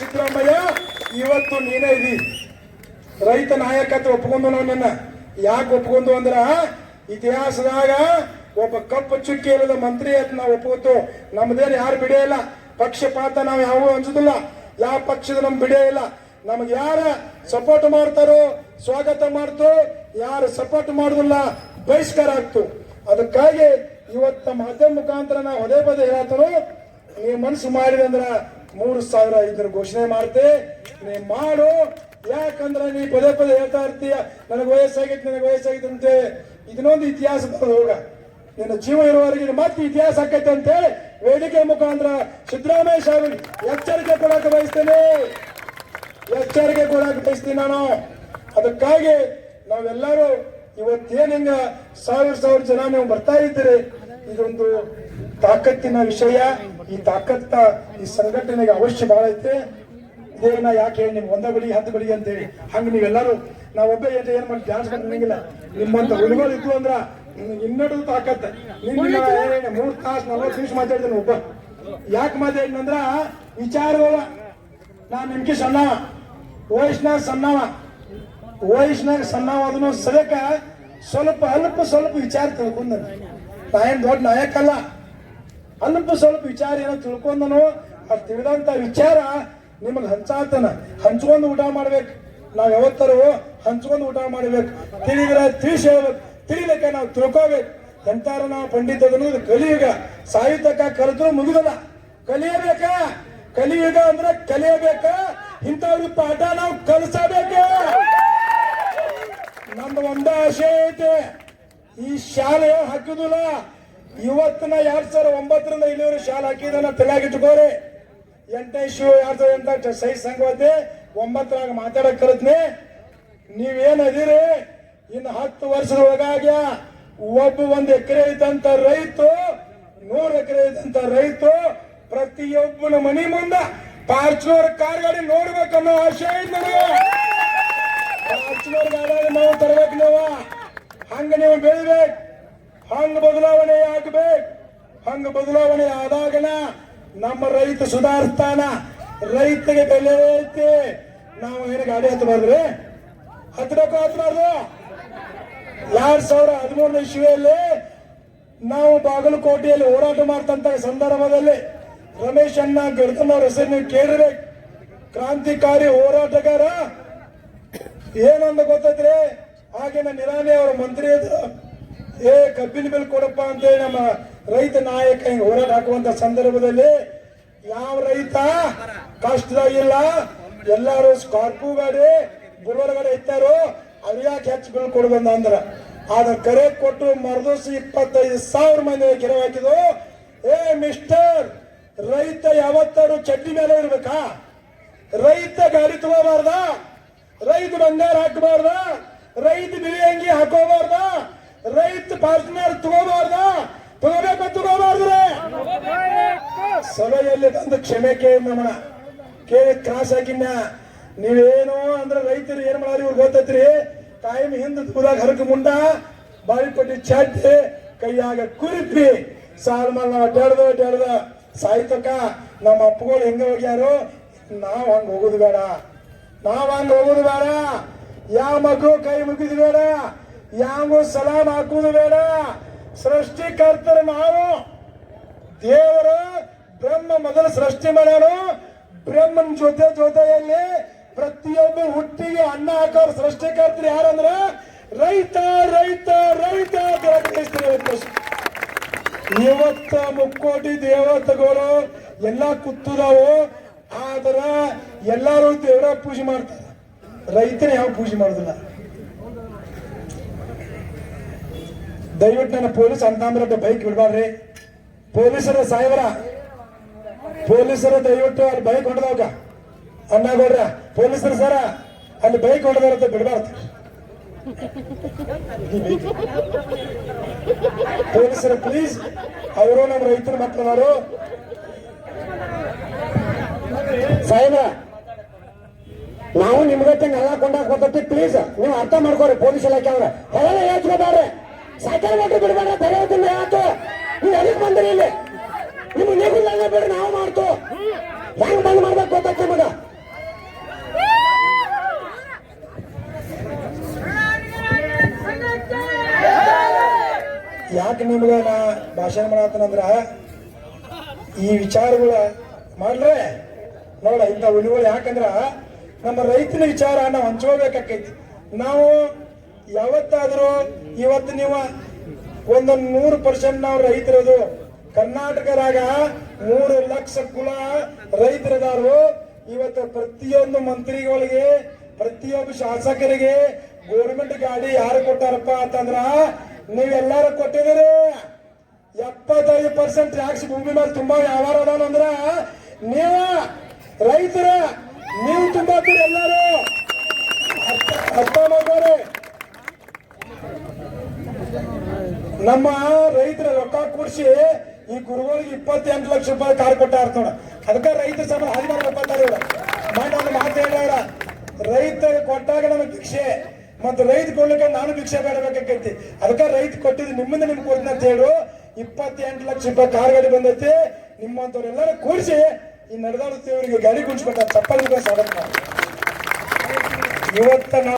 ಸಿದ್ದರಾಮಯ್ಯ, ಇವತ್ತು ನೀನೇ ಇದಿ ರೈತ ನಾಯಕತ್ವ ಒಪ್ಕೊಂಡು ನನ್ನ. ಯಾಕೆ ಒಪ್ಕೊಂಡು ಅಂದ್ರ, ಇತಿಹಾಸದಾಗ ಒಬ್ಬ ಕಪ್ಪು ಚುಕ್ಕಿ ಇಲ್ಲದ ಮಂತ್ರಿ ಅಂತ ನಾವು ಒಪ್ಕೋತು. ನಮ್ದೇನು ಯಾರು ಬಿಡೇ ಇಲ್ಲ. ಪಕ್ಷಪಾತ ನಾವು ಯಾವ ಅನ್ಸುದಿಲ್ಲ ಯಾವ ಪಕ್ಷದ ನಮ್ ಬಿಡೇ ಇಲ್ಲ. ನಮ್ಗೆ ಯಾರ ಸಪೋರ್ಟ್ ಮಾಡ್ತಾರೋ, ಸ್ವಾಗತ ಮಾಡ್ತು, ಯಾರು ಸಪೋರ್ಟ್ ಮಾಡುದಿಲ್ಲ, ಬಹಿಷ್ಕಾರ ಆಗ್ತು. ಅದಕ್ಕಾಗಿ ಇವತ್ತು ಮಾಧ್ಯಮ ಮುಖಾಂತರ ನಾವು ಅದೇ ಪದೇ ಹೇಳ್ತಾರೋ ನೀವು ಮನಸ್ಸು ಮಾಡಿದೆ ಅಂದ್ರ ಮೂರು ಸಾವಿರ ಇದ್ರ ಘೋಷಣೆ ಮಾಡ್ತೆ. ನೀ ಮಾಡು. ಯಾಕಂದ್ರೆ ನೀ ಪದೇ ಪದೇ ಹೇಳ್ತಾ ಇರ್ತೀಯ. ನನಗೆ ವಯಸ್ಸಾಗಿತ್ತು ನನಗೆ ವಯಸ್ಸಾಗಿತ್ತು ಅಂತೆ. ಇದನ್ನೊಂದು ಇತಿಹಾಸ ಹೋಗ. ನಿನ್ನ ಜೀವ ಇರುವವರೆಗೆ ಮತ್ತೆ ಇತಿಹಾಸ ಆಕೈತೆ ಅಂತೇಳಿ ವೇದಿಕೆ ಮುಖಾಂತರ ಸಿದ್ದರಾಮಯ್ಯ ಸಾಹೇಬ್ ಎಚ್ಚರಿಕೆ ಕೊಡಕ್ಕೆ ಬಯಸ್ತೇನೆ. ಎಚ್ಚರಿಕೆ ಕೊಡಕ್ಕೆ ಬಯಸ್ತೀನಿ ನಾನು. ಅದಕ್ಕಾಗಿ ನಾವೆಲ್ಲರೂ ಇವತ್ತೇನ್ ಹಿಂಗ ಸಾವಿರ ಸಾವಿರ ಜನ ನೀವು ಬರ್ತಾ ಇದ್ದೀರಿ, ಇದೊಂದು ತಾಕತ್ತಿನ ವಿಷಯ. ಈ ತಾಕತ್ತ ಈ ಸಂಘಟನೆಗೆ ಅವಶ್ಯ ಬಹಳ ಐತೆ. ಇದೇ ನಾ ಯಾಕೆ ನಿಮ್ಗೆ ಒಂದ ಬಿಡಿ ಹತ್ತು ಬಿಡಿ ಅಂತೇಳಿ. ಹಂಗ ನೀವೆಲ್ಲರೂ ನಾವೊಬ್ಬ ಏನ್ ಏನ್ ಮಾಡಿ ಡ್ಯಾನ್ಸ್ ಕಟ್ಟಿಲ್ಲ ನಿಮ್ಮಂತ ಹುಡುಗರು ಇದ್ವು ಅಂದ್ರ ಇನ್ನಡು ತಾಕತ್ ತಾಕತ್ತ. ನಿನ್ನ ಮೂರ್ ತಾಸು ನಲ್ವತ್ತು ನಿಮಿಷ ಮಾತಾಡ್ತೀನಿ ಒಬ್ಬ. ಯಾಕೆ ಮಾತಾಡಿನಂದ್ರ ವಿಚಾರ ನಾ ನಿಮ್ಗೆ ಸಣ್ಣವ ವಯಸ್ಸಿನಾಗ ಸಣ್ಣವ. ವಯಸ್ಸಿನಾಗ ಸಣ್ಣವ ಅದನ್ನು ಸದಕ ಸ್ವಲ್ಪ ಅಲ್ಪ ಸ್ವಲ್ಪ ವಿಚಾರ ತಿಳ್ಕೊಂಡ ನಾ ಏನ್ ದೊಡ್ಡ ನಾಯಕ ಅಲ್ಲ ಅಲ್ಪ ಸ್ವಲ್ಪ ವಿಚಾರ ಏನೋ ತಿಳ್ಕೊಂಡನು, ಅದು ತಿಳಿದಂತ ವಿಚಾರ ನಿಮಗೆ ಹಂಚಾತನ. ಹಂಚ್ಕೊಂಡು ಊಟ ಮಾಡ್ಬೇಕು. ನಾವು ಯಾವತ್ತರೂ ಹಂಚ್ಕೊಂಡು ಊಟ ಮಾಡ್ಬೇಕು. ತಿಳಿದ್ರೆ ತಿಳಿಸಿ ಹೇಳ್ಬೇಕು. ತಿಳಿಲಿಕ್ಕೆ ನಾವು ತಿಳ್ಕೋಬೇಕು. ಎಂತಾರ ನಾವು ಪಂಡಿತ ಕಲಿಯುಗ. ಸಾಹಿತ್ಯಕ ಕಲಿದ್ರು ಮುಗಿದಲ್ಲ. ಕಲಿಯಬೇಕ? ಕಲಿಯುಗ ಅಂದ್ರೆ ಕಲಿಯಬೇಕ? ಇಂಥವ್ರಿಗೆ ಪಾಠ ನಾವು ಕಲಿಸಬೇಕು? ನಮ್ದು ಒಂದ ಆಶೆ ಐತೆ. ಈ ಶಾಲೆ ಹಾಕಿದಿಲ್ಲ. ಇವತ್ತಿನ ಎರಡ್ ಸಾವಿರ ಒಂಬತ್ತರಿಂದ ಇಲ್ಲಿವರೆಗೆ ಶಾಲೆ ಹಾಕಿದನ ತಲೆಯಾಗಿಟ್ಕೋರಿ ಎಂಟನೇ ಶಿವ ಎರಡ್ ಸಾವಿರ ಎಂಟ ಸೈ ಸಂಘವತೆ ಒಂಬತ್ತರಾಗ ಮಾತಾಡಕ್ ಕರತ್ನಿ. ನೀವೇನ್ ಅದೀರಿ? ಇನ್ನು ಹತ್ತು ವರ್ಷದ ಒಳಗಾಗ್ಯ? ಒಬ್ಬ ಒಂದು ಎಕರೆ ಇದ್ದಂತ ರೈತು, ನೂರ್ ಎಕರೆ ಇದ್ದಂತ ರೈತು, ಪ್ರತಿಯೊಬ್ಬನ ಮನಿ ಮುಂದ ಪಾರ್ಚುನರ್ ಕಾರ್ ಗಾಡಿ ನೋಡ್ಬೇಕನ್ನೋ ಆಶೆ ಐತೆ ಪಾರ್ಚುನರ್ ಗಾಡಿ ನಾವು ತರ್ಬೇಕು ನೀವು. ಹಂಗ ನೀವು ಬೆಳಿಬೇಕು. ಹಂಗ ಬದಲಾವಣೆ ಆಗ್ಬೇಕು. ಹಂಗ ಬದಲಾವಣೆ ಆದಾಗನ ನಮ್ಮ ರೈತ ಸುಧಾರಿಸ್ತಾನ. ರೈತಗೆ ಬೆಲೆ ಐತಿ. ನಾವು ಏನು ಗಾಡಿ ಹತ್ತಬಾರ್ದ್ರಿ ಹತ್ತಬೇಕು ಹತ್ತಬಾರ್ದು ಎರಡ್ ಸಾವಿರ ಹದಿಮೂರನೇ ಇಸ್ವಿಯಲ್ಲಿ ನಾವು ಬಾಗಲಕೋಟೆಯಲ್ಲಿ ಹೋರಾಟ ಮಾಡ್ತಂತ ಸಂದರ್ಭದಲ್ಲಿ ರಮೇಶ್ ಅಣ್ಣ ಗಡ್ತನವ್ರ ಹೆಸರು ನೀವು ಕೇಳಿರ್ಬೇಕು. ಕ್ರಾಂತಿಕಾರಿ ಹೋರಾಟಗಾರ. ಏನಂದ ಗೊತ್ತೈತ್ರಿ? ಆಗಿನ ನಿರಾಣಿ ಅವರ ಮಂತ್ರಿ ಏ ಕಬ್ಬಿನ ಬೆಲೆ ಕೊಡಪ್ಪ ಅಂತೇಳಿ ನಮ್ಮ ರೈತ ನಾಯಕ ಹಿಂಗೆ ಹೋರಾಟ ಹಾಕುವಂತ ಸಂದರ್ಭದಲ್ಲಿ ಯಾವ ರೈತ ಕಷ್ಟದಾಗಿಲ್ಲ? ಎಲ್ಲಾರು ಸ್ಕಾರ್ಪು ಗಾಡಿ ಬುಲೋರ್ ಗಾಡಿ ಇತ್ತಾರೋ ಅವ್ಯಾಕೆ ಹೆಚ್ಚು ಬಿಲ್ ಕೊಡ್ಬಂದ ಅಂದ್ರ? ಆದ ಕರೆ ಕೊಟ್ಟು ಮರದೋಸಿ ಇಪ್ಪತ್ತೈದು ಸಾವಿರ ಮಂದಿ ಗಿರ ಹಾಕಿದ್ರು ಏ ಮಿಸ್ಟರ್, ರೈತ ಯಾವತ್ತಾರು ಚಡ್ಡಿ ಮೇಲೆ ಇರ್ಬೇಕಾ? ರೈತ ಗಾಡಿ ತಗೋಬಾರ್ದ? ರೈತ ಬಂಗಾರ ಹಾಕಬಾರ್ದ? ರೈತ ಬಿಳಿ ಅಂಗಿ ಹಾಕೋಬಾರ್ದ? ಪಾರ್ಟ್ನರ್ ತಗೋಬಾರ್ದ? ತಗೋಬೇಕು ತಗೋಬಾರ್ದ್ರೆ ಸಭೆಯಲ್ಲಿ ಬಂದು ಕ್ಷಮೆ ಕೇಳಿ ನಮ್ಮನ ಕೇಳಿ ಕ್ರಾಸ್ ಹಾಕಿನ ನೀವೇನು ಅಂದ್ರೆ ರೈತರು ಏನ್ ಮಾಡಿ ಇವ್ರು ಗೊತ್ತೈತ್ರಿ? ಕಾಯಂ ಹಿಂದ ದೂರಾಗ ಹರಕ ಮುಂಡ ಬಾಳಿಪಟ್ಟಿ ಚಾಟಿ ಕೈಯಾಗ ಕುರಿತ್ರಿ. ಸಾಲ ಮೇಲೆ ನಾವು ಅಡ್ಡಾಡ್ದ ಅಡ್ಡಾಡ್ದ ಸಾಯ್ತಕ್ಕ, ನಮ್ಮ ಅಪ್ಪಗಳು ಹೆಂಗ ಹೋಗ್ಯಾರು, ನಾವ್ ಹಂಗ ಹೋಗುದು ಬೇಡ. ನಾವ್ ಹಂಗ ಹೋಗುದು ಬೇಡ. ಯಾವ ಮಗು ಕೈ ಮುಗಿದು ಬೇಡ. ಯಾವ ಸಲಾಮ್ ಹಾಕುವುದು ಬೇಡ. ಸೃಷ್ಟಿಕರ್ತರು ನಾವು. ದೇವರು ಬ್ರಹ್ಮ ಮೊದಲು ಸೃಷ್ಟಿ ಮಾಡೋಣ ಬ್ರಹ್ಮನ ಜೊತೆ ಜೊತೆಯಲ್ಲಿ ಪ್ರತಿಯೊಬ್ಬ ಹುಟ್ಟಿಗೆ ಅನ್ನ ಹಾಕೋರು ಸೃಷ್ಟಿಕರ್ತರು ಯಾರಂದ್ರೆ? ರೈತ ರೈತ ರೈತ ಇವತ್ತು. ಮುಕ್ಕೋಟಿ ದೇವತೆಗಳು ಎಲ್ಲ ಕುತ್ತುದಾವು. ಆದ್ರ ಎಲ್ಲರೂ ದೇವರ ಪೂಜೆ ಮಾಡ್ತಾರೆ. ರೈತನ ಯಾವ ಪೂಜೆ ಮಾಡುದಿಲ್ಲ? ದಯವಿಟ್ಟು ನನ್ನ ಪೊಲೀಸ್ ಅಂತಂದ್ರೆ ಬೈಕ್ ಬಿಡಬಾರ್ರಿ ಪೊಲೀಸರ ಸಾಹೇಬರ, ಪೊಲೀಸರ ದಯವಿಟ್ಟು ಅಲ್ಲಿ ಬೈಕ್ ಹೊಡೆದವಾಗ ಅಣ್ಣ ಪೊಲೀಸರ ಸರ, ಅಲ್ಲಿ ಬೈಕ್ ಹೊಡೆದವ್ರ ಬಿಡಬಾರ್ದು. ಪೊಲೀಸರ ಪ್ಲೀಸ್ ಅವರು ನಮ್ಮ ರೈತರು ಮಕ್ಕಳವರು ಸಾಹೇಬ್ರ, ನಾವು ನಿಮ್ಗತ್ತೆ ಎಲ್ಲ ಕೊಂಡಾಕ್ ಬರ್ತೈತಿ ಪ್ಲೀಸ್ ನೀವು ಅರ್ಥ ಮಾಡ್ಕೋರಿ ಪೊಲೀಸ್ ಇಲಾಖೆ ಅವ್ರ. ಹೊರಗೆ ಹೇಳ್ಕೊಬೇಡ್ರಿ ಸಕಾಲಕ್ಕೆ ಬಿಡಬೇಡ ತಡೆಯೋದಿಲ್ಲ ಯಾಕೆ? ನೀವು ಎದಕ್ಕೆ ಬಂದ್ರಿ ಇಲ್ಲಿ? ನಿಮ್ಗೆ ನೀವಿಲ್ಲ ಬೇಡ, ನಾವು ಮಾಡ್ತು. ಹೆಂಗ್ ಬಂದ್ ಮಾಡ್ಬೇಕು ಗೊತ್ತಾಗ್ತ ಮಗ. ಯಾಕೆ ನಿಮ್ಗೆ ನಾ ಭಾಷಣ ಮಾಡತ್ತನಂದ್ರ ಈ ವಿಚಾರಗಳ ಮಾಡ್ರೆ ನೋಡ ಇಂಥ ಉಳಿಗಳು ಯಾಕಂದ್ರ, ನಮ್ಮ ರೈತನ ವಿಚಾರ ನಾವು ಹಂಚ್ಕೋಬೇಕಾಕೈತಿ ನಾವು ಯಾವತ್ತಾದ್ರೂ ಇವತ್ತು ನೀವು ಒಂದು ನೂರು ಪರ್ಸೆಂಟ್ ನಾವು ರೈತರದು, ಕರ್ನಾಟಕದಾಗ ಮೂರು ಲಕ್ಷ ಕುಲ ರೈತರದಾರು. ಇವತ್ತು ಪ್ರತಿಯೊಂದು ಮಂತ್ರಿಗಳಿಗೆ ಪ್ರತಿಯೊಬ್ಬ ಶಾಸಕರಿಗೆ ಗೋರ್ಮೆಂಟ್ ಗಾಡಿ ಯಾರು ಕೊಟ್ಟಾರಪ್ಪ ಅಂತಂದ್ರ ನೀವೆಲ್ಲಾರು ಕೊಟ್ಟಿದ್ದೀರಿ. ಎಪ್ಪತ್ತೈದು ಪರ್ಸೆಂಟ್ ಟ್ಯಾಕ್ಸ್ ಭೂಮಿ ಮೇಲೆ ತುಂಬಾ ವ್ಯವಹಾರ ಅದಾನಂದ್ರ ನೀವು ರೈತರ, ನೀವು ತುಂಬಾ ಎಲ್ಲಾರು ಅರ್ಥ- ಅರ್ಥ ಮಾಡ್ಕೋರಿ ನಮ್ಮ ರೈತರ ರೊಕ್ಕ ಕೂಡಿಸಿ ಈ ಗುರುಗಳಿಗೆ ಇಪ್ಪತ್ತೆಂಟು ಲಕ್ಷ ರೂಪಾಯಿ ಕಾರ್ ಕೊಟ್ಟಾರ ನೋಡ. ಅದಕ್ಕೆ ರೈತರ ಸಮ ಹದಿನಾರು ರೂಪಾಯಿ ಮಾಡಿ ಒಂದು ಮಾತು ಹೇಳ ರೈತ ಕೊಟ್ಟಾಗ ನಮಗೆ ಭಿಕ್ಷೆ. ಮತ್ತು ರೈತ ಕೊಡ್ಲಿಕ್ಕೆ ನಾನು ಭಿಕ್ಷೆ ಬೇಡಬೇಕಾಗೈತಿ ಅದಕ್ಕೆ ರೈತ ಕೊಟ್ಟಿದ್ದು ನಿಮ್ಮಿಂದ ನಿಮ್ಗೆ ಕೊಡ್ತೀನಿ ಅಂತ ಹೇಳು. ಇಪ್ಪತ್ತೆಂಟು ಲಕ್ಷ ರೂಪಾಯಿ ಕಾರ್ ಗಾಡಿ ಬಂದೈತಿ. ನಿಮ್ಮಂತವ್ರೆಲ್ಲರೂ ಕೂಡಿಸಿ ಈ ನಡೆದಾಡುತ್ತೇವರಿಗೆ ಗಾಡಿ ಕುಂಚ್ಬೇಕು ಚಪ್ಪಲ್ ಮಾಡಿ ಇವತ್ತ